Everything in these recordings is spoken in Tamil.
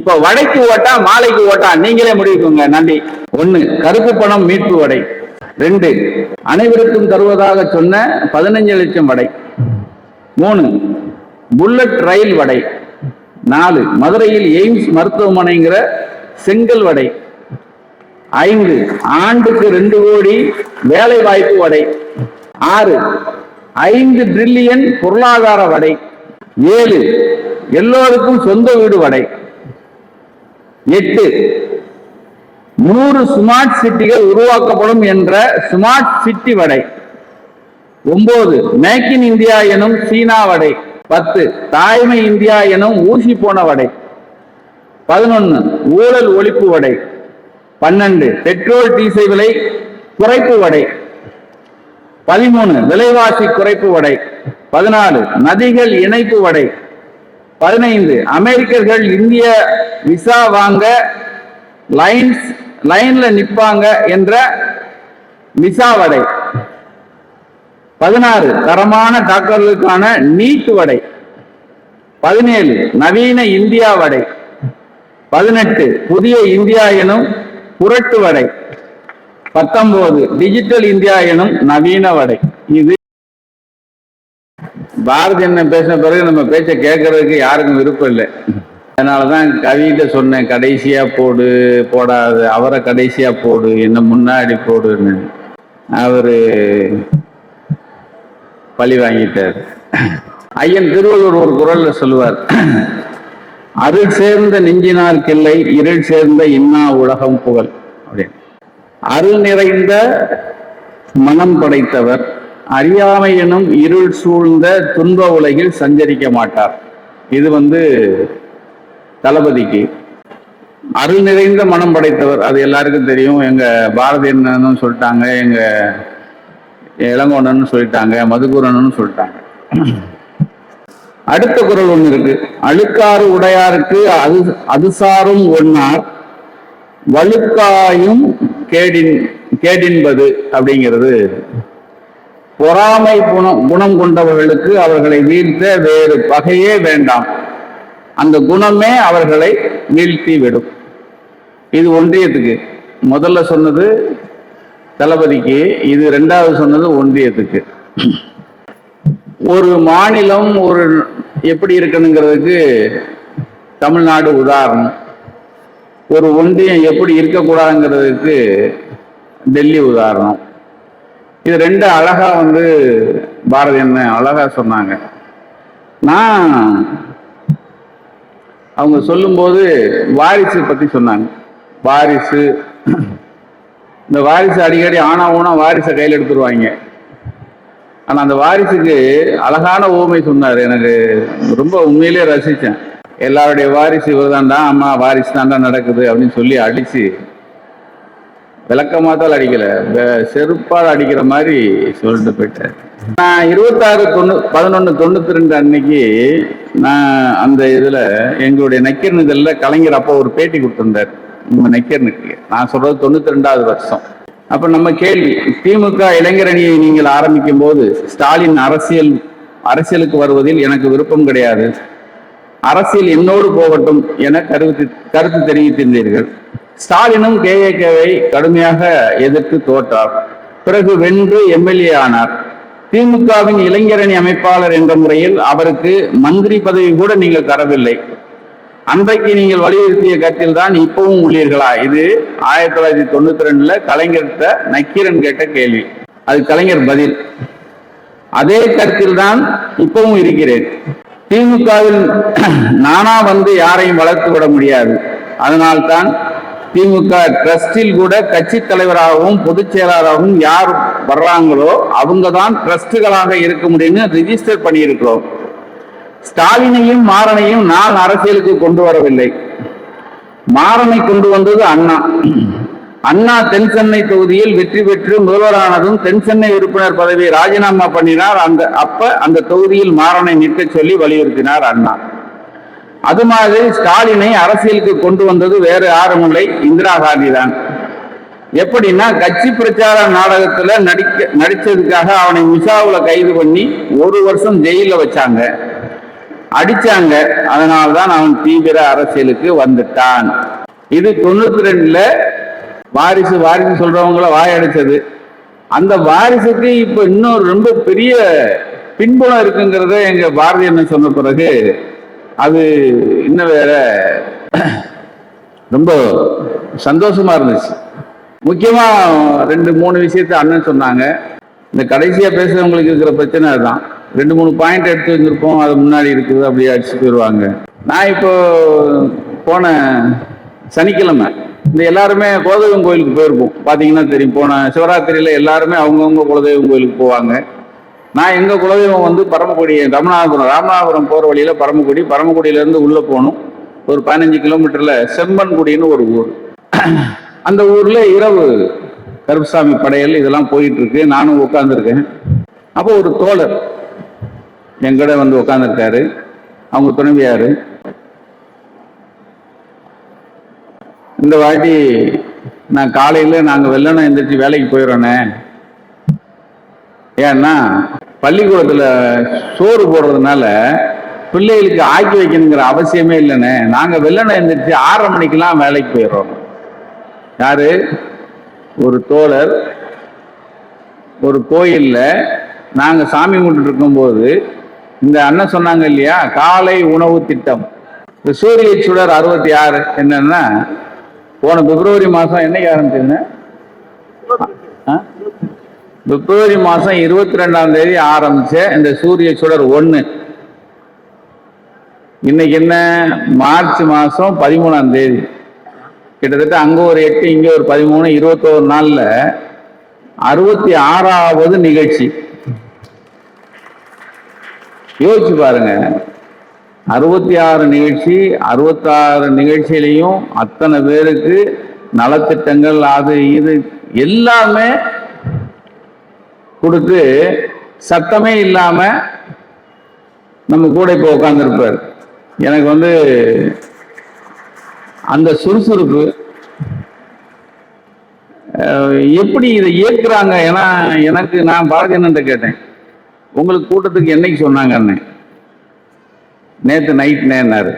இப்ப வடைக்கு ஓட்டா மாலைக்கு ஓட்டா நீங்களே முடிவுக்குங்க. நன்றி. ஒண்ணு கருப்பு பணம் மீட்பு வடை. ரெண்டு அனைவருக்கும் தருவதாக சொன்ன பதினஞ்சு லட்சம் வடை. மூணு புல்லட் ரயில் வடை. நாலு மதுரையில் எய்ம்ஸ் மருத்துவமனைங்கிற செங்கல் வடை. ஐந்து ஆண்டுக்கு ரெண்டு கோடி வேலை வாய்ப்பு வடை. ஆறு ஐந்து பில்லியன் பொருளாதார வடை. ஏழு எல்லோருக்கும் சொந்த வீடு வடை. எட்டு. நூறு ஸ்மார்ட் சிட்டிகள் உருவாக்கப்படும் என்ற ஸ்மார்ட் சிட்டி வடை. ஒன்பது மேக் இன் இந்தியா எனும் சீனா வடை. பத்து. தாய்மை இந்தியா எனும் ஊசி போன வடை. பதினொன்று ஊழல் ஒழிப்பு வடை. பன்னெண்டு. பெட்ரோல் டீசல் விலை குறைப்பு வடை. பதிமூணு. விலைவாசி குறைப்பு வடை. பதினாலு. நதிகள் இணைப்பு வடை. பதினைந்து. அமெரிக்கர்கள் இந்திய விசா வாங்க லைன்ஸ் லைன்ல நிப்பாங்க என்ற விசா வடை. பதினாறு. தரமான டாக்டர்களுக்கான நீட் வடை. பதினேழு. நவீன இந்தியா வடை. பதினெட்டு. புதிய இந்தியா எனும் புரட்டு வடை. பத்தொன்பது. டிஜிட்டல் இந்தியா எனும் நவீன வடை. இது பாரதி என்ன பேசின பிறகு நம்ம பேச்ச கேட்கறதுக்கு யாருக்கும் விருப்பம் இல்லை. அதனாலதான் கவிகிட்ட சொன்னேன் கடைசியா போடு போடாது அவரை கடைசியா போடு என்ன முன்னாடி போடுன்னு. அவரு பழி வாங்கிட்டார். ஐயன் திருவள்ளுவர் ஒரு குரல்ல சொல்லுவார் அருள் சேர்ந்த நெஞ்சினார் கிள்ளை இருள் சேர்ந்த இன்னா உலகம் புகழ். அப்படின்னு. அருள் நிறைந்த மனம் படைத்தவர் அறியாமை எனும் இருள் சூழ்ந்த துன்ப உலகில் சஞ்சரிக்க மாட்டார். இது வந்து தளபதிக்கு. அருள் நிறைந்த மனம் படைத்தவர் அது எல்லாருக்கும் தெரியும். எங்க பாரதி என்னன்னு சொல்லிட்டாங்க எங்க இளங்கோண்ணன்னு சொல்லிட்டாங்க மதுகுரன்னு சொல்லிட்டாங்க. அடுத்த குரல் ஒன்று இருக்கு. அழுக்காறு உடையாருக்கு அது அதுசாரும் ஒன்னார் வழுக்காயும் கேடின் கேடின்பது அப்படிங்கிறது பொறாமை குணம் குணம் கொண்டவர்களுக்கு அவர்களை வீழ்த்த வேறு பகையே வேண்டாம். அந்த குணமே அவர்களை வீழ்த்தி விடும் இது ஒன்றியத்துக்கு. முதல்ல சொன்னது தளபதிக்கு இது ரெண்டாவது சொன்னது ஒன்றியத்துக்கு. ஒரு மாநிலம் ஒரு எப்படி இருக்கணுங்கிறதுக்கு தமிழ்நாடு உதாரணம். ஒரு ஒன்றியம் எப்படி இருக்கக்கூடாதுங்கிறதுக்கு டெல்லி உதாரணம். இது ரெண்டு அழகா வந்து பாரதி என்ன அழகா சொன்னாங்க. நான் அவங்க சொல்லும்போது வாரிசு பத்தி சொன்னாங்க. வாரிசு. இந்த வாரிசு அடிக்கடி ஆனா ஊனா வாரிசை கையில் எடுத்துருவாங்க. ஆனா அந்த வாரிசுக்கு அழகான ஓமை சொன்னார். எனக்கு ரொம்ப உண்மையிலேயே ரசித்தேன் எல்லாருடைய வாரிசு இவர்தான்டா அம்மா வாரிசு தான்டா நடக்குது அப்படின்னு சொல்லி அடிச்சு விளக்கமாத்தால் அடிக்கல. செருப்பால் அடிக்கிற மாதிரி சொல்லிட்டு போயிட்டார். நான் இருபத்தாறு தொண்ணூ பதினொன்று தொண்ணூத்தி ரெண்டு அன்னைக்கு நான் அந்த இதுல எங்களுடைய நக்கீரன் கலைஞர் அப்போ ஒரு பேட்டி கொடுத்திருந்தார். நம்ம நக்கீரனுக்கு. நான் சொல்றது தொண்ணூத்தி ரெண்டாவது வருஷம். அப்ப நம்ம கேள்வி திமுக இளைஞரணியை நீங்கள் ஆரம்பிக்கும் போது ஸ்டாலின் அரசியல் அரசியலுக்கு வருவதில் எனக்கு விருப்பம் கிடையாது. அரசியல் என்னோடு போகட்டும் என கருத்து கருத்து தெரிவித்திருந்தீர்கள். ஸ்டாலினும் கேஏகேவை கடுமையாக எதிர்த்து தோற்றார். பிறகு வென்று எம்எல்ஏ ஆனார். திமுகவின் இளைஞரணி அமைப்பாளர் என்ற முறையில் அவருக்கு மந்திரி பதவி கூட நீங்கள் தரவில்லை. அன்றைக்கு நீங்கள் வலியுறுத்திய கருத்தில் தான் இப்பவும் உள்ளீர்களா? இது ஆயிரத்தி தொள்ளாயிரத்தி தொண்ணூத்தி ரெண்டுல கலைஞர்கிட்ட நக்கீரன் கேட்ட கேள்வி. அது கலைஞர் பதில். அதே கருத்தில் தான் இப்பவும் இருக்கிறேன். திமுகவில் நானா வந்து யாரையும் வளர்த்து விட முடியாது. அதனால்தான் திமுக ட்ரஸ்டில் கூட கட்சி தலைவராகவும் பொதுச் செயலாளராகவும் யார் வர்றாங்களோ அவங்க தான் ட்ரஸ்டுகளாக இருக்க முடியும்னு ரிஜிஸ்டர் பண்ணியிருக்கிறோம். ஸ்டாலினையும் மாறனையும் நான் அரசியலுக்கு கொண்டு வரவில்லை. மாறனை கொண்டு வந்தது அண்ணா. அண்ணா தென் சென்னை தொகுதியில் வெற்றி பெற்று முதல்வரானதும் தென் சென்னை உறுப்பினர் பதவியை ராஜினாமா பண்ணினார். அந்த அப்ப அந்த தொகுதியில் மாறனை நிற்க சொல்லி வலியுறுத்தினார் அண்ணா. அது மாதிரி ஸ்டாலினை அரசியலுக்கு கொண்டு வந்தது வேறு யாரும் இல்லை இந்திரா காந்தி தான் எப்படின்னா கட்சி பிரச்சார நாடகத்துல நடிக்க நடிச்சதுக்காக அவனை மிசாவுல கைது பண்ணி ஒரு வருஷம் ஜெயில வச்சாங்க. அடிச்சாங்க. அதனால்தான் அவன் தீவிர அரசியலுக்கு வந்துட்டான். இது தொண்ணூத்தி ரெண்டுல வாரிசு வாரிசு சொல்றவங்கள வாயடைச்சது. அந்த வாரிசுக்கு இப்ப இன்னொரு ரொம்ப பெரிய பின்புலம் இருக்குங்கிறத எங்க பாரதி என்ன சொன்ன பிறகு அது இன்னும் வேற ரொம்ப சந்தோஷமா இருந்துச்சு. முக்கியமா ரெண்டு மூணு விஷயத்த அண்ணன் சொன்னாங்க. இந்த கடைசியா பேசுறவங்களுக்கு இருக்கிற பிரச்சனை அதுதான். ரெண்டு மூணு பாயிண்ட் எடுத்து வந்திருப்போம் அது முன்னாடி இருக்குது அப்படியே அடிச்சு போயிடுவாங்க நான் இப்போ போன சனிக்கிழமை இந்த எல்லாருமே குலதெய்வம் கோயிலுக்கு போயிருப்போம். பார்த்தீங்கன்னா தெரியும். போன சிவராத்திரியில் எல்லாருமே அவங்கவுங்க குலதெய்வம் கோயிலுக்கு போவாங்க. நான் எங்கள் குலதெய்வம் வந்து பரமக்குடி ராமநாதபுரம் ராமநாதபுரம் போகிற வழியில் பரமக்குடி பரமக்குடியிலேருந்து உள்ளே போகணும். ஒரு பதினஞ்சு கிலோமீட்டரில் செம்பன்குடின்னு ஒரு ஊர். அந்த ஊரில் இரவு கருப்பசாமி படையல் இதெல்லாம் போயிட்டுருக்கு. நானும் உட்காந்துருக்கேன் அப்போ ஒரு தோழர் எங்கட வந்து உட்காந்துருக்காரு அவங்க துணைவியார். இந்த வாட்டி நான் காலையில் நாங்கள் வெள்ளனம் எந்திரிச்சு வேலைக்கு போயிடறோண்ணே. ஏன்னா பள்ளிக்கூடத்தில் சோறு போடுறதுனால பிள்ளைகளுக்கு ஆக்கி வைக்கணுங்கிற அவசியமே இல்லைண்ணே. நாங்கள் வெள்ளனை எழுந்திரிச்சு ஆறரை மணிக்கெல்லாம் வேலைக்கு போயிடுறோம். யாரு? ஒரு தோழர். ஒரு கோயில்ல நாங்கள் சாமி கும்பிட்டு இருக்கும்போது இந்த அண்ணன் சொன்னாங்க இல்லையா? காலை உணவு திட்டம். இந்த சூரிய சுடர் அறுபத்தி ஆறு என்னன்னா போன பிப்ரவரி மாசம் என்னைக்கு ஆரம்பிச்சுங்க பிப்ரவரி மாசம் இருபத்தி ரெண்டாம் தேதி ஆரம்பிச்ச இந்த சூரிய சுடர் ஒன்று இன்னைக்கு என்ன? மார்ச் மாசம் பதிமூணாம் தேதி. கிட்டத்தட்ட அங்கே ஒரு எட்டு இங்கே ஒரு பதிமூணு இருபத்தோரு நாளில் அறுபத்தி ஆறாவது நிகழ்ச்சி. யோசிச்சு பாருங்க. அறுபத்தி ஆறு நிகழ்ச்சி அறுபத்தாறு நிகழ்ச்சியிலையும் அத்தனை பேருக்கு நலத்திட்டங்கள் அது இது எல்லாமே கொடுத்து சத்தமே இல்லாம நம்ம கூட இப்போ உட்காந்துருப்பார் எனக்கு வந்து அந்த சுறுசுறுப்பு எப்படி இதை இயக்குறாங்க ஏன்னா எனக்கு நான் பாரதி அண்ணன்ட்ட கேட்டேன். உங்களுக்கு கூட்டத்துக்கு என்னைக்கு சொன்னாங்க அண்ணன் நேற்று நைட் நேன்னாரு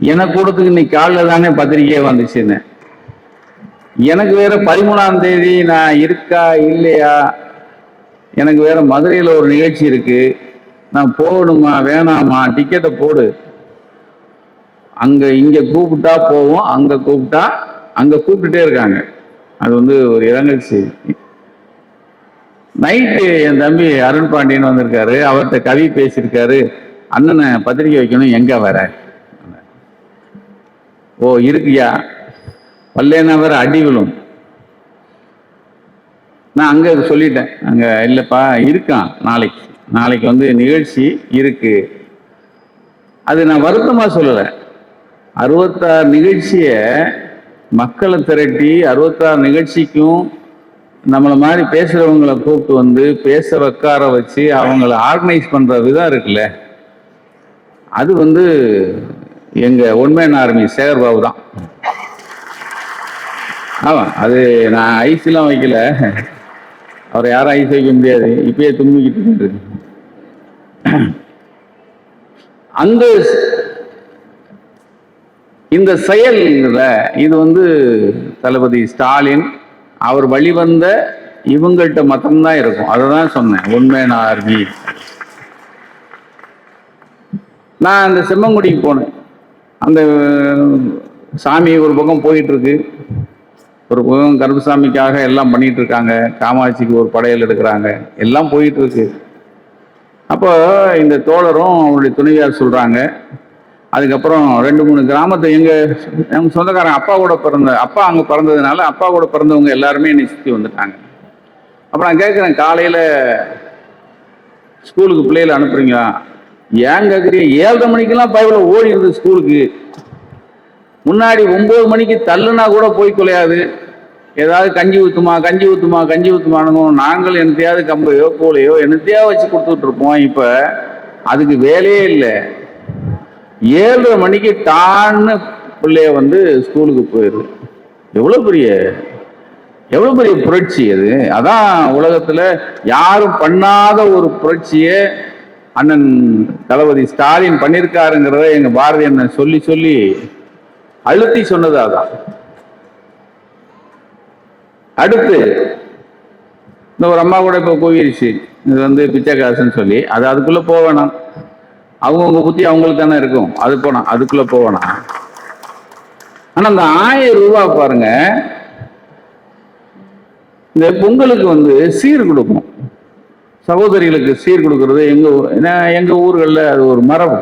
எனக்கு கூடத்துக்கு இன்னைக்கு காலைல தானே பத்திரிக்கையே வந்துச்சுன்னு. எனக்கு வேற பதிமூணாம் தேதி நான் இருக்கா இல்லையா? எனக்கு வேற மதுரையில் ஒரு நிகழ்ச்சி இருக்கு. நான் போகணுமா வேணாமா? டிக்கெட்டை போடு. அங்க இங்க கூப்பிட்டா போவோம். அங்க கூப்பிட்டா அங்க கூப்பிட்டுட்டே இருக்காங்க. அது வந்து ஒரு இரங்கல் செய்தி நைட்டு என் தம்பி அருண் பாண்டியன் வந்திருக்காரு. அவர்கிட்ட கவி பேசியிருக்காரு. அண்ணனை பத்திரிக்கை வைக்கணும் எங்க வர? ஓ இருக்கியா? பல்லேனா வேற அடி விழும். நான் அங்க சொல்லிட்டேன். அங்க இல்லப்பா இருக்கான். நாளைக்கு. நாளைக்கு வந்து நிகழ்ச்சி இருக்கு. அது நான் வருத்தமா சொல்லலை. அறுபத்தாறு நிகழ்ச்சிய மக்களை திரட்டி அறுபத்தாறு நிகழ்ச்சிக்கும் நம்மளை மாதிரி பேசுகிறவங்களை கூப்பிட்டு வந்து பேச வைக்கார வச்சு அவங்கள ஆர்கனைஸ் பண்ற விதம் இருக்குல்ல. அது வந்து எங்கள் ஒன்மேன் ஆர்மி சேகர் பாபு தான். ஆமாம் அது நான் ஐஸ்லாம் வைக்கல. அவரை யாரும் ஐஸ் வைக்க முடியாது. இப்பயே தும்பிக்கிட்டு இருக்காரு அந்த இந்த செயல் இது வந்து தளபதி ஸ்டாலின் அவர் வழிவந்த இவங்கள்ட்ட மட்டும்தான் இருக்கும். அதை தான் சொன்னேன் உண்மையான ஆர்மி நான் அந்த செம்மங்குடிக்கு போனேன். அந்த சாமி ஒரு பக்கம் போயிட்டுருக்கு. ஒரு பக்கம் கருப்பசாமிக்காக எல்லாம் பண்ணிகிட்டு இருக்காங்க காமாட்சிக்கு ஒரு படையல் எடுக்கிறாங்க. எல்லாம் போயிட்டுருக்கு. அப்போ இந்த தோழரும் அவருடைய துணைவியார் சொல்கிறாங்க அதுக்கப்புறம் ரெண்டு மூணு கிராமத்தை எங்கள் எங்கள் சொந்தக்காரன் அப்பா கூட பிறந்த அப்பா அங்கே பிறந்ததுனால அப்பா கூட பிறந்தவங்க எல்லாருமே என்னை சுற்றி வந்துட்டாங்க. அப்புறம் நான் கேட்குறேன் காலையில் ஸ்கூலுக்கு பிள்ளைகளை அனுப்புறீங்களா? ஏன் கேட்குறீங்க ஏழரை மணிக்கெல்லாம் பைபிள ஓடி இருந்தது ஸ்கூலுக்கு. முன்னாடி ஒன்பது மணிக்கு தள்ளுனா கூட போய் கொலையாது ஏதாவது கஞ்சி ஊத்துமா கஞ்சி ஊத்துமா கஞ்சி ஊத்துமானோ நாங்கள் என்னத்தையாவது கம்பையோ கூலையோ என்னத்தையாவது வச்சு கொடுத்துட்டு இருப்போம் இப்ப அதுக்கு வேலையே இல்லை. ஏழரை மணிக்கு டான்னு பிள்ளைய வந்து ஸ்கூலுக்கு போயிடுது. எவ்வளவு பெரிய எவ்வளவு பெரிய புரட்சி அது. அதான் உலகத்துல யாரும் பண்ணாத ஒரு புரட்சியை அண்ணன் தளபதி ஸ்டாலின் பண்ணியிருக்காருங்கிறத எங்க பாரதி அண்ணன் சொல்லி சொல்லி அழுத்தி சொன்னது அதான் அடுத்து இந்த ஒரு அம்மா கூட இப்போ போயிருச்சு. இது வந்து பிச்சைக்காசுன்னு சொல்லி. அது அதுக்குள்ள போக வேணாம். அவங்கவுங்க புத்தி அவங்களுக்கு தானே இருக்கும். அது போனா அதுக்குள்ள போக வேணாம். ஆனா அந்த ஆயிரம் ரூபா பாருங்க. இந்த பொங்கலுக்கு வந்து சீர் கொடுக்கும் சகோதரிகளுக்கு சீர் கொடுக்கறது. எங்கள் எங்கள் ஏன்னா ஊர்களில் அது ஒரு மரபு.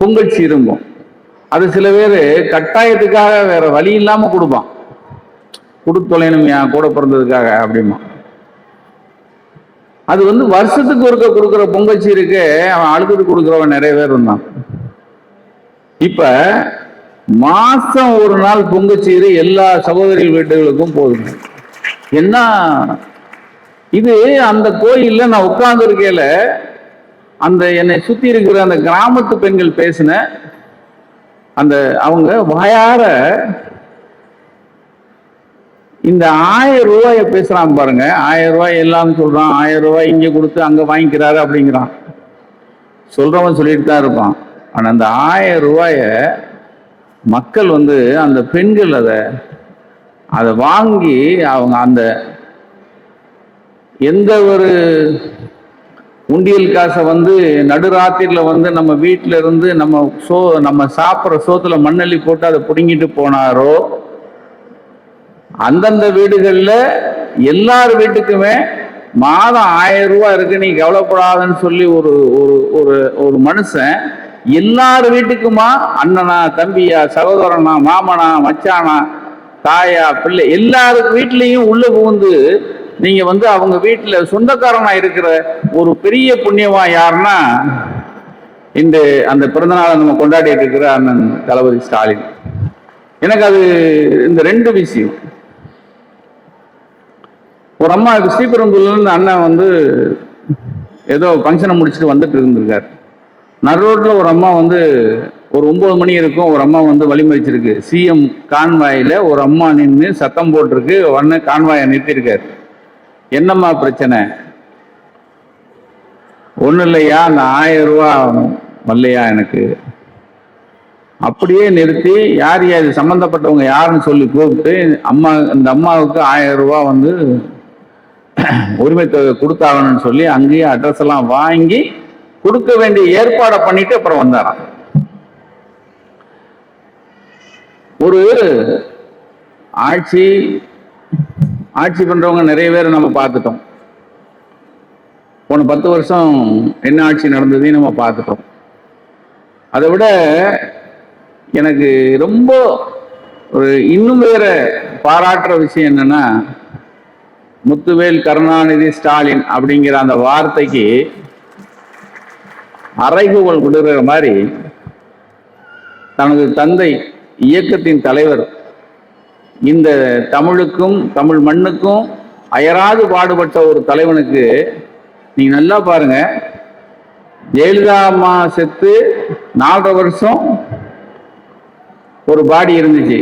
பொங்கல் சீருங்கும். அது சில பேர் கட்டாயத்துக்காக வேற வழி இல்லாமல் கொடுப்பான். கொடுத்தொலைனும் என் கூட பிறந்ததுக்காக அப்படிமா அது வந்து வருஷத்துக்கு ஒருக்க கொடுக்குற பொங்கல் சீருக்கு அவன் அழுதுட்டு கொடுக்குறவன் நிறைய பேர் இருந்தான். இப்போ மாசம் ஒரு நாள் பொங்கச்சீரு எல்லா சகோதரிகள் வீட்டுகளுக்கும் போதும். என்ன இது அந்த கோயில்ல நான் உட்கார்ந்து இருக்கையில அந்த என்னை சுத்தி இருக்கிற அந்த கிராமத்து பெண்கள் பேசின அந்த அவங்க வாயார இந்த ஆயிரம் ரூபாய பேசுறான் பாருங்க. ஆயிரம் ரூபாய் எல்லாம் சொல்றான். ஆயிரம் ரூபாய் இங்க கொடுத்து அங்க வாங்கிக்கிறாரு அப்படிங்கிறான். சொல்றவன் சொல்லிட்டு தான் இருப்பான். ஆனா அந்த ஆயிரம் ரூபாய மக்கள் வந்து அந்த பெண்கள் அதை அதை வாங்கி அவங்க அந்த எந்த ஒரு உண்டியல் காசை வந்து நடுராத்திரியில் வந்து நம்ம வீட்டில இருந்து நம்ம சோ நம்ம சாப்பிட்ற சோத்துல மண்ணள்ளி போட்டு அதை பிடுங்கிட்டு போனாரோ அந்தந்த வீடுகளில் எல்லார் வீட்டுக்குமே மாதம் ஆயிரம் ரூபாய் இருக்கு நீ கவலைப்படாதன்னு சொல்லி ஒரு ஒரு ஒரு ஒரு மனுஷன் எல்லார் வீட்டுக்குமா? அண்ணனா தம்பியா சகோதரனா மாமனா மச்சானா தாயா பிள்ளை எல்லாரு வீட்லேயும் உள்ள புகுந்து நீங்க வந்து அவங்க வீட்டில் சொந்தக்காரனா இருக்கிற ஒரு பெரிய புண்ணியவா யாருன்னா இந்த அந்த பிறந்தநாளை நம்ம கொண்டாடிட்டு இருக்கிற அண்ணன் தளபதி ஸ்டாலின். எனக்கு அது இந்த ரெண்டு விஷயம். ஒரு அம்மா ஸ்ரீபெரும்புல அண்ணன் வந்து ஏதோ ஃபங்க்ஷனை முடிச்சுட்டு வந்துட்டு இருந்திருக்காரு. நடுரோட்ல ஒரு அம்மா வந்து ஒரு ஒன்பது மணி இருக்கும் ஒரு அம்மா வந்து வழிமறிச்சிருக்கு சிஎம் கான்வாயில ஒரு அம்மா நின்று சத்தம் போட்டிருக்கு உடனே கான்வாயை நிறுத்தியிருக்காரு என்னம்மா பிரச்சனை? ஒன்றும் இல்லையா? அந்த ஆயிரம் ரூபா வரலையா எனக்கு? அப்படியே நிறுத்தி யார் யார் சம்மந்தப்பட்டவங்க யாருன்னு சொல்லி கூப்பிட்டு அம்மா இந்த அம்மாவுக்கு ஆயிரம் ரூபா வந்து உரிமை தொகை கொடுத்தாகணும்னு சொல்லி அங்கேயே அட்ரஸ் எல்லாம் வாங்கி கொடுக்க வேண்டிய ஏற்பாடை பண்ணிட்டு அப்புறம் வந்தாராம். ஒரு ஆட்சி ஆட்சி பண்ணுறவங்க நிறைய பேர் நம்ம பார்த்துட்டோம். போன பத்து வருஷம் என்ன ஆட்சி நடந்ததையும் நம்ம பார்த்துட்டோம். அதை விட எனக்கு ரொம்ப ஒரு இன்னும் வேற பாராட்டுற விஷயம் என்னன்னா முத்துவேல் கருணாநிதி ஸ்டாலின் அப்படிங்கிற அந்த வார்த்தைக்கு அறைகூவல் கொடுக்கிற மாதிரி தனது தந்தை இயக்கத்தின் தலைவர் இந்த தமிழுக்கும் தமிழ் மண்ணுக்கும் அயராது பாடுபட்ட ஒரு தலைவனுக்கு நீங்க நல்லா பாருங்க. ஜெயலலிதா அம்மா செத்து நாலரை வருஷம் ஒரு பாடி இருந்துச்சு.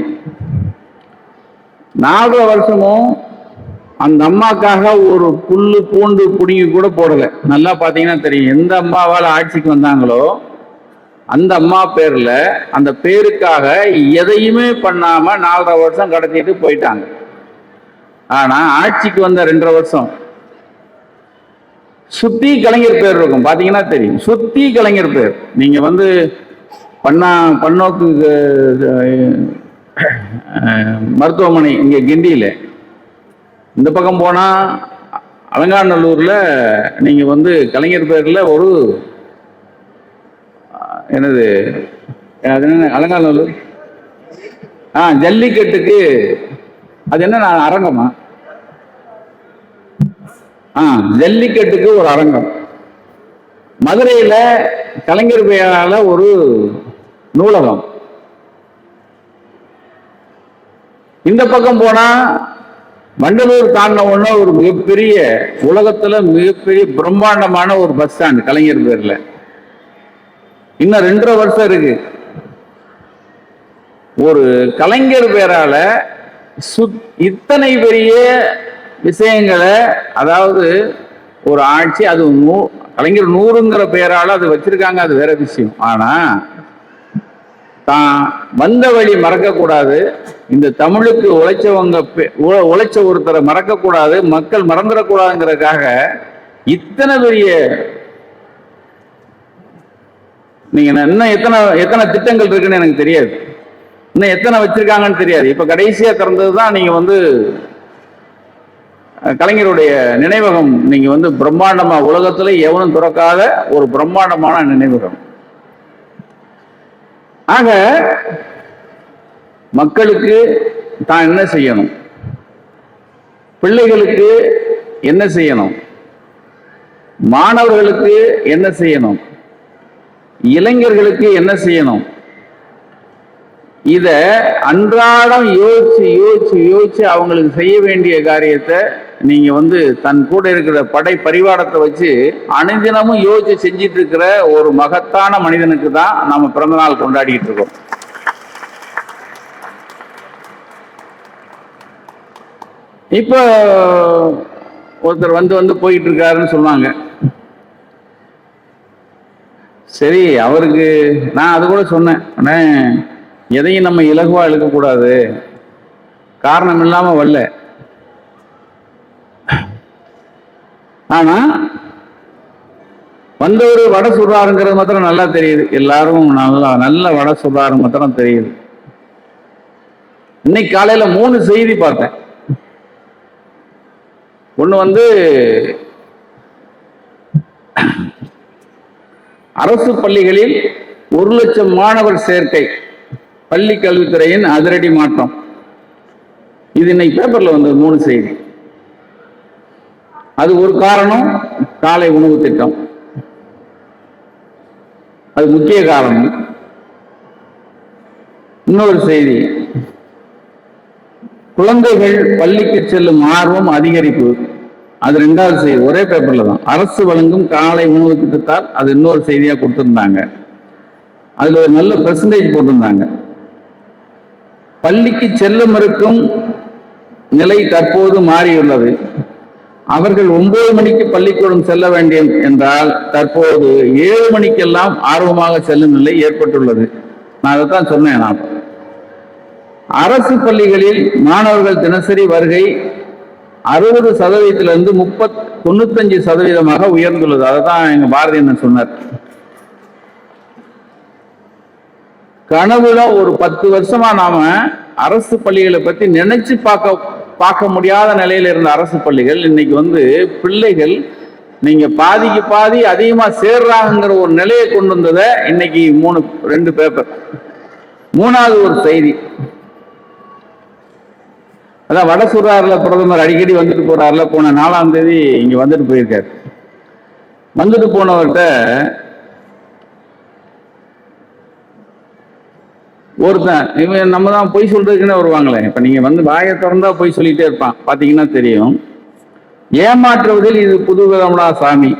நாலரை வருஷமும் அந்த அம்மாக்காக ஒரு புல்லு பூண்டு புடிங்கி கூட போடலை. நல்லா பார்த்தீங்கன்னா தெரியும். எந்த அம்மாவால் ஆட்சிக்கு வந்தாங்களோ அந்த அம்மா பேரில் அந்த பேருக்காக எதையுமே பண்ணாமல் நாலரை வருஷம் கடத்திட்டு போயிட்டாங்க. ஆனால் ஆட்சிக்கு வந்த ரெண்டரை வருஷம். சுத்தி கலைஞர் பேர் இருக்கும் பார்த்தீங்கன்னா தெரியும். சுத்தி கலைஞர் பேர். நீங்கள் வந்து பண்ணா பன்னோக்கு மருத்துவமனை இங்கே கிண்டியில். இந்த பக்கம் போனால் அலங்காநல்லூரில் நீங்கள் வந்து கலைஞர் பேரில் ஒரு எனது என்னது? அது என்ன அலங்காநல்லூர் ஆ ஜல்லிக்கட்டுக்கு அது என்ன நான் அரங்கமா? ஆ ஜல்லிக்கட்டுக்கு ஒரு அரங்கம். மதுரையில் கலைஞர் பெயரால் ஒரு நூலகம். இந்த பக்கம் போனால் வண்டலூர் தாண்டின உடனே ஒரு மிகப்பெரிய உலகத்தில் மிகப்பெரிய பிரம்மாண்டமான ஒரு பஸ் ஸ்டாண்ட் கலைஞர் பேரில். இன்னும் ரெண்டரை வருஷம் இருக்கு. ஒரு கலைஞர் பேரால சுத் இத்தனை பெரிய விஷயங்களை அதாவது ஒரு ஆட்சி அது நூ கலைஞர் நூறுங்கிற பெயரால அது வச்சிருக்காங்க அது வேற விஷயம். ஆனா தான் வந்த வழி மறக்கக்கூடாது. இந்த தமிழுக்கு உழைச்சவங்க பெ- உழ- உழைச்ச ஒருத்தரை மறக்கக்கூடாது. மக்கள் மறந்துடக்கூடாதுங்கிறதுக்காக இத்தனை பெரிய நீங்க இன்னும் எத்தனை எத்தனை திட்டங்கள் இருக்குன்னு எனக்கு தெரியாது. இன்னும் எத்தனை வச்சிருக்காங்கன்னு தெரியாது. இப்ப கடைசியா திறந்தது தான் நீங்க வந்து கலைஞருடைய நினைவகம் நீங்க வந்து பிரம்மாண்டமா உலகத்துல எவனும் துறக்காத ஒரு பிரம்மாண்டமான நினைவகம். ஆக மக்களுக்கு தான் என்ன செய்யணும்? பிள்ளைகளுக்கு என்ன செய்யணும்? மாணவர்களுக்கு என்ன செய்யணும்? இளைஞர்களுக்கு என்ன செய்யணும்? இத அன்றாடம் யோசிச்சு யோசிச்சு யோசிச்சு அவங்களுக்கு செய்ய வேண்டிய காரியத்தை நீங்க வந்து தன் கூட இருக்கிற படை பரிவாரத்தை வச்சு அனுதினமும் யோசிச்சு செஞ்சிட்டு இருக்கிற ஒரு மகத்தான மனிதனுக்கு தான் நம்ம பிறந்த நாள் கொண்டாடிட்டு இருக்கோம். இப்போ ஒருத்தர் வந்து வந்து போயிட்டு இருக்காருன்னு சொன்னாங்க. சரி அவருக்கு நான் அது கூட சொன்னேன். அண்ணே எதையும் நம்ம இலகுவா இழுக்கக்கூடாது. காரணம் இல்லாம வரல. ஆனா வந்தவர் வடை சுடுறாருங்கிறது மாத்திரம் நல்லா தெரியுது. எல்லாரும் நல்லா நல்ல வடை சுடுறாரு மாத்திரம் தெரியுது. இன்னைக்கு காலையில மூணு செய்தி பார்த்தேன். ஒண்ணு வந்து அரசு பள்ளிகளில் ஒரு லட்சம் மாணவர் சேர்க்கை பள்ளி கல்வித்துறையின் அதிரடி மாற்றம். இது இன்னைக்கு பேப்பர்ல வந்தது மூணு செய்தி. அது ஒரு காரணம் காலை உணவு திட்டம். அது முக்கிய காரணம். இன்னொரு செய்தி. குழந்தைகள் பள்ளிக்கு செல்லும் ஆர்வம் அதிகரிப்பு. அது ரெண்டாவது செய்தி ஒரே பேப்பர்ல தான். அரசு வழங்கும் காலை உணவு திட்டத்தால் அது இன்னொரு செய்தியா கொடுத்திருந்தாங்க. அதுல ஒரு நல்ல பெர்சன்டேஜ் போட்டிருந்தாங்க. பள்ளிக்கு செல்ல மறுக்கும் நிலை தற்போது மாறியுள்ளது. அவர்கள் ஒன்பது மணிக்கு பள்ளிக்கூடம் செல்ல வேண்டும் என்றால் தற்போது ஏழு மணிக்கெல்லாம் ஆர்வமாக செல்லும் நிலை ஏற்பட்டுள்ளது. நான் அதைத்தான் சொன்னேன் நான். அரசு பள்ளிகளில் மாணவர்கள் தினசரி வருகை அறுபது சதவீதத்திலிருந்து முப்பத் தொண்ணூத்தஞ்சு சதவீதமாக உயர்ந்துள்ளது. அதை தான் எங்க பாரதி என்ன சொன்னார். கனவுல ஒரு பத்து வருஷமா நாம அரசு பள்ளிகளை பத்தி நினைச்சு பார்க்க பார்க்க முடியாத நிலையில இருந்த அரசு பள்ளிகள் இன்னைக்கு வந்து பிள்ளைகள் நீங்க பாதிக்கு பாதி அதிகமா சேர்றாங்கிற ஒரு நிலையை கொண்டு வந்ததை இன்னைக்கு மூணு ரெண்டு பேப்பர். மூணாவது ஒரு செய்தி. அதான் வட பிரதமர் அடிக்கடி வந்துட்டு போறாருல போன நாலாம் தேதி இங்கே வந்துட்டு போயிருக்காரு. வந்துட்டு போனவர்கிட்ட ஒருத்தன் இவன் நம்ம தான் பொய் சொல்றதுக்குன்னு வருவாங்களே. இப்போ நீங்கள் வந்து வாயை திறந்தா பொய் சொல்லிகிட்டே இருப்பான். பார்த்தீங்கன்னா தெரியும். ஏமாற்றுவதில் இது புது விதம்டா சாமி.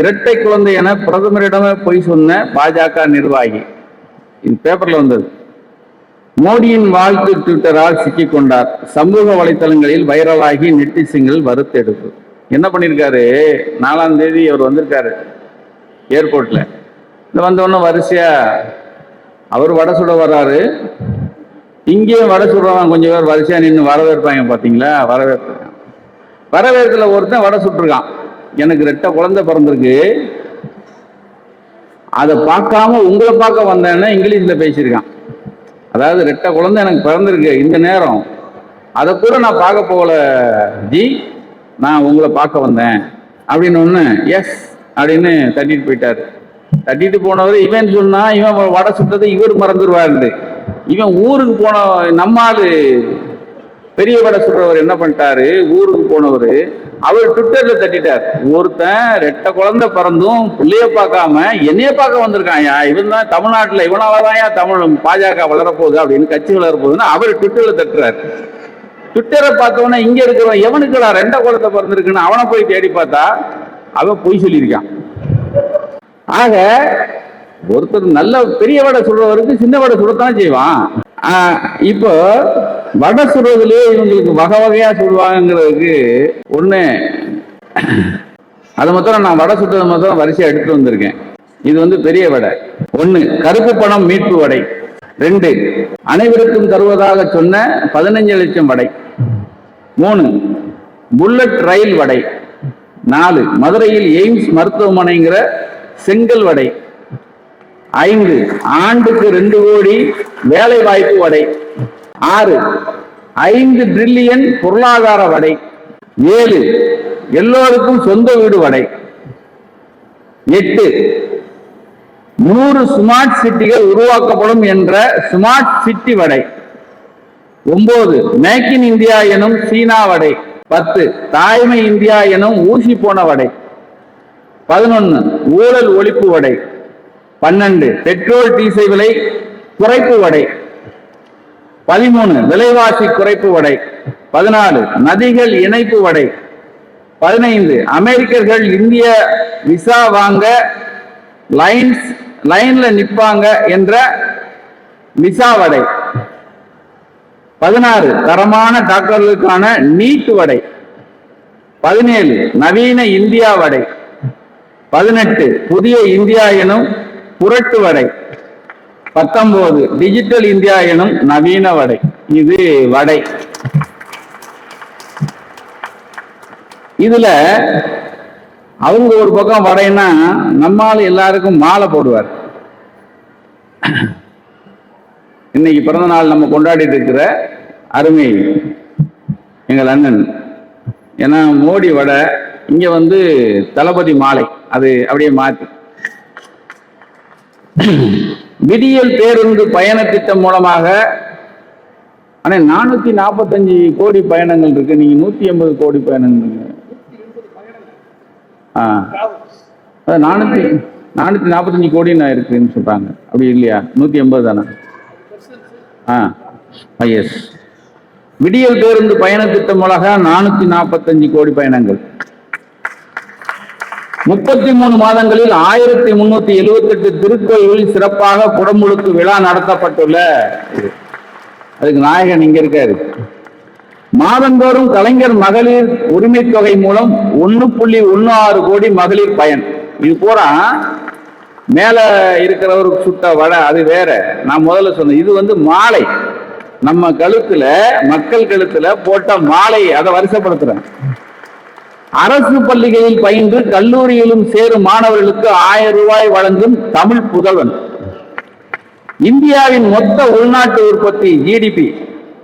இரட்டை குழந்தை என பிரதமரிடமே பொய் சொன்ன பாஜக நிர்வாகி. இது பேப்பரில் வந்தது. மோடியின் வாழ்த்து ட்விட்டரால் சிக்கிக் கொண்டார் சமூக வலைத்தளங்களில் வைரலாகி நெட்டிசங்கள் வருத்தெடுப்பு என்ன பண்ணியிருக்காரு நாலாம் தேதி அவர் வந்திருக்காரு. ஏர்போர்ட்ல. இந்த வந்தவொடனே வரிசையா அவர் வடை சுட வர்றாரு. இங்கேயும் வடை சுடுறவன் கொஞ்சம் பேர் வரிசையா நின்று வரவேற்பாங்க பார்த்தீங்களா வரவேற்பு வரவேற்பில் ஒருத்தன் வடை சுட்டுருக்கான். எனக்கு ரெட்ட குழந்தை பிறந்திருக்கு. அதை பார்க்காம உங்களை பார்க்க வந்தேன்னா இங்கிலீஷில் பேசியிருக்கான். அதாவது ரெட்ட குழந்தை எனக்கு பிறந்திருக்கு இந்த நேரம். அதை கூட நான் பார்க்க போகல ஜி. நான் உங்களை பார்க்க வந்தேன். அப்படின்னு ஒன்று எஸ் அப்படின்னு தட்டிட்டு போயிட்டார். தட்டிட்டு போனவர் இவன் சொன்னா இவன் வடை சுட்டதை இவர் மறந்துடுவாரு இவன் ஊருக்கு போன நம்ம ஆளு பெரிய வடை சுடுறவர் என்ன பண்ணிட்டாரு ஊருக்கு போனவர் அவர் ட்விட்டர்ல தட்டிட்டார். ஒருத்தன் ரெட்ட குழந்தை பிறந்தும் பிள்ளைய பார்க்காம என்னைய பார்க்க வந்திருக்காயா இவன் தான் தமிழ்நாட்டுல இவனாலதான் தமிழ் பாஜக வளரப்போகுது அப்படின்னு கட்சி வளரப்போகுதுன்னு அவர் ட்விட்டர்ல தட்டுறாரு. ட்விட்டரை பார்த்தவொன்னே இங்க இருக்கிறவன் எவனுக்குடா ரெண்ட குழந்தை பிறந்திருக்குன்னு அவனை போய் தேடி பார்த்தா அவன் பொய் சொல்லியிருக்கான். ஆக ஒருத்தர் நல்ல பெரிய வடை சுடுறவருக்கு சின்ன வடை சுடத்தானே செய்வான். ஆஹ் இப்போ வடை சுடுறதுலயே இவங்களுக்கு வகை வகையா சுடுவாங்கிறதுக்கு ஒண்ணு. அது மொத்தம் நான் வடை சுட்டது மொத்தம் வரிசையா எடுத்துட்டு வந்திருக்கேன். இது வந்து பெரிய வடை. ஒண்ணு கருப்பு பணம் மீட்பு வடை. ரெண்டு அனைவருக்கும் தருவதாக சொன்ன பதினஞ்சு லட்சம் வடை. மூணு புல்லட் ரயில் வடை. நாலு மதுரையில் எய்ம்ஸ் மருத்துவமனைங்கிற செங்கல் வடை. ஐந்து ஆண்டுக்கு ரெண்டு கோடி வேலை வாய்ப்பு வடை. ஆறு. ஐந்து டிரில்லியன் பொருளாதார வடை. ஏழு எல்லோருக்கும் சொந்த வீடு வடை. எட்டு நூறு ஸ்மார்ட் சிட்டிகள் உருவாக்கப்படும் என்ற ஸ்மார்ட் சிட்டி வடை. ஒன்பது மேக் இன் இந்தியா எனும் சீனா வடை. பத்து தாய்மை இந்தியா எனும் ஊசி போன வடை. பதினொன்னு ஊழல் ஒழிப்பு வடை. பன்னெண்டு பெட்ரோல் டீசல் விலை குறைப்பு வடை. பதிமூணு விலைவாசி குறைப்பு வடை. பதினாலு நதிகள் இணைப்பு வடை. பதினைந்து அமெரிக்கர்கள் இந்திய விசா வாங்க லைன்ஸ் லைன்ல நிற்பாங்க என்ற விசா வடை. பதினாறு தரமான டாக்டர்களுக்கான நீட் வடை. பதினேழு நவீன இந்தியா வடை. பதினெட்டு புதிய இந்தியா எனும் புரட்டு வடை. பத்தொன்பது டிஜிட்டல் இந்தியா எனும் நவீன வடை. இது வடை. இதுல அவங்க ஒரு பக்கம் வடைன்னா நம்மால் எல்லாருக்கும் மாலை போடுவார். இன்னைக்கு பிறந்த நாள் நம்ம கொண்டாடிட்டு இருக்கிற அருமை எங்கள் அண்ணன். ஏன்னா மோடி வடை இங்க வந்து தளபதி மாலை. அது அப்படியே மாற்று விடியல் பேருந்து பயண திட்டம் மூலமாக ஆனால் நானூத்தி நாற்பத்தஞ்சு கோடி பயணங்கள் இருக்கு. நீங்க நூத்தி எண்பது கோடி பயணங்கள். ஆ. அது நானூத்தி நானூத்தி நாற்பத்தஞ்சு கோடி நான் இருக்குன்னு சொல்றாங்க. அப்படி இல்லையா? நூத்தி எண்பது தானே? ஆ. எஸ் விடியல் பேருந்து பயண திட்டம் மூலமாக நானூத்தி நாற்பத்தஞ்சு கோடி பயணங்கள். முப்பத்தி மூணு மாதங்களில் ஆயிரத்தி முன்னூத்தி எழுபத்தி எட்டு திருக்கோயில்களில் சிறப்பாக குடமுழுக்கு விழா நடத்தப்பட்டுள்ள அதுக்கு நாயகன் இங்க இருக்காரு. மாதந்தோறும் கலைஞர் மகளிர் உரிமை தொகை மூலம் ஒன்னு புள்ளி ஒன்னு ஆறு கோடி மகளிர் பயன். இது பூரா மேல இருக்கிறவருக்கு சுட்ட வடை அது வேற. நான் முதல்ல சொன்னேன் இது வந்து மாலை. நம்ம கழுத்துல மக்கள் கழுத்துல போட்ட மாலை அதை வருஷப்படுத்துறேன் அரசு பள்ளிகளில் பயின்று கல்லூரியிலும் சேரும் மாணவர்களுக்கு ஆயிரம் ரூபாய் வழங்கும் தமிழ் புதல்வன். இந்தியாவின் மொத்த உள்நாட்டு உற்பத்தி ஜிடிபி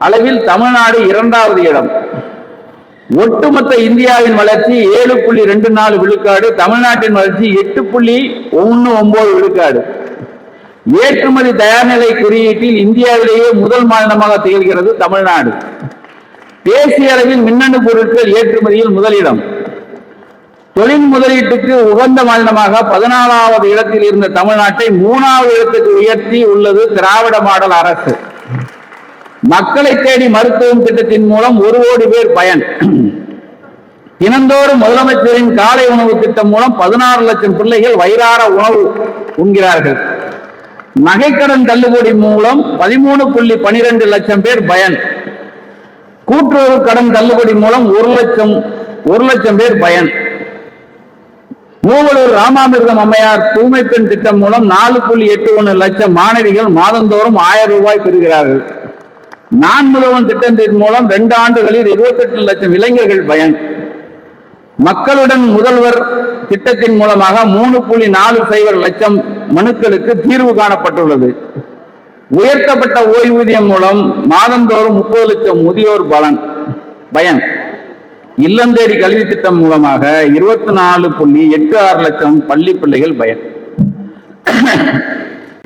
அளவில் தமிழ்நாடு இரண்டாவது இடம். ஒட்டுமொத்த இந்தியாவின் வளர்ச்சி ஏழு புள்ளி ரெண்டு நாலு விழுக்காடு தமிழ்நாட்டின் வளர்ச்சி எட்டு புள்ளி ஒன்னு ஒன்பது விழுக்காடு. ஏற்றுமதி தயார்நிலை குறியீட்டில் இந்தியாவிலேயே முதல் மாநிலமாக திகழ்கிறது தமிழ்நாடு. தேசிய அளவில் மின்னணு பொருட்கள் ஏற்றுமதியில் முதலிடம். தொழில் முதலீட்டுக்கு உகந்த மாநிலமாக பதினாலாவது இடத்தில் இருந்த தமிழ்நாட்டை மூணாவது இடத்துக்கு உயர்த்தி உள்ளது திராவிட மாடல் அரசு. மக்களை தேடி மருத்துவம் திட்டத்தின் மூலம் ஒரு கோடி பேர் பயன். தினந்தோறும் முதலமைச்சரின் காலை உணவு திட்டம் மூலம் பதினாறு லட்சம் பிள்ளைகள் வயிறார உணவு உண்கிறார்கள். நகைக்கடன் தள்ளுபடி மூலம் பதிமூணு புள்ளி பனிரெண்டு லட்சம் பேர் பயன். கூட்டுறவு கடன் தள்ளுபடி மூலம் ஒரு லட்சம் ஒரு லட்சம் பேர் பயன். மூவலூர் ராமாமிர்தம் அம்மையார் தூய்மை பெண் திட்டம் மூலம் நாலு புள்ளி எட்டு ஒன்று லட்சம் மாணவிகள் மாதந்தோறும் ஆயிரம் ரூபாய் பெறுகிறார்கள். நான் முதல்வன் திட்டத்தின் மூலம் ரெண்டு ஆண்டுகளில் இருபத்தெட்டு லட்சம் இளைஞர்கள் பயன். மக்களுடன் முதல்வர் திட்டத்தின் மூலமாக மூணு புள்ளி நாலு சைபர் லட்சம் மனுக்களுக்கு தீர்வு காணப்பட்டுள்ளது. உயர்த்தப்பட்ட ஓய்வூதியம் மூலம் மாதந்தோறும் முப்பது லட்சம் முதியோர் பலன் பயன். இல்லம் தேடி கல்வி திட்டம் மூலமாக இருபத்தி நாலு புள்ளி எட்டு ஆறு லட்சம் பள்ளி பிள்ளைகள் பயன்.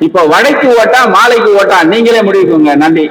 இப்ப வடைக்கு ஓட்டா மாலைக்கு ஓட்டா நீங்களே முடிவுக்குங்க நன்றி.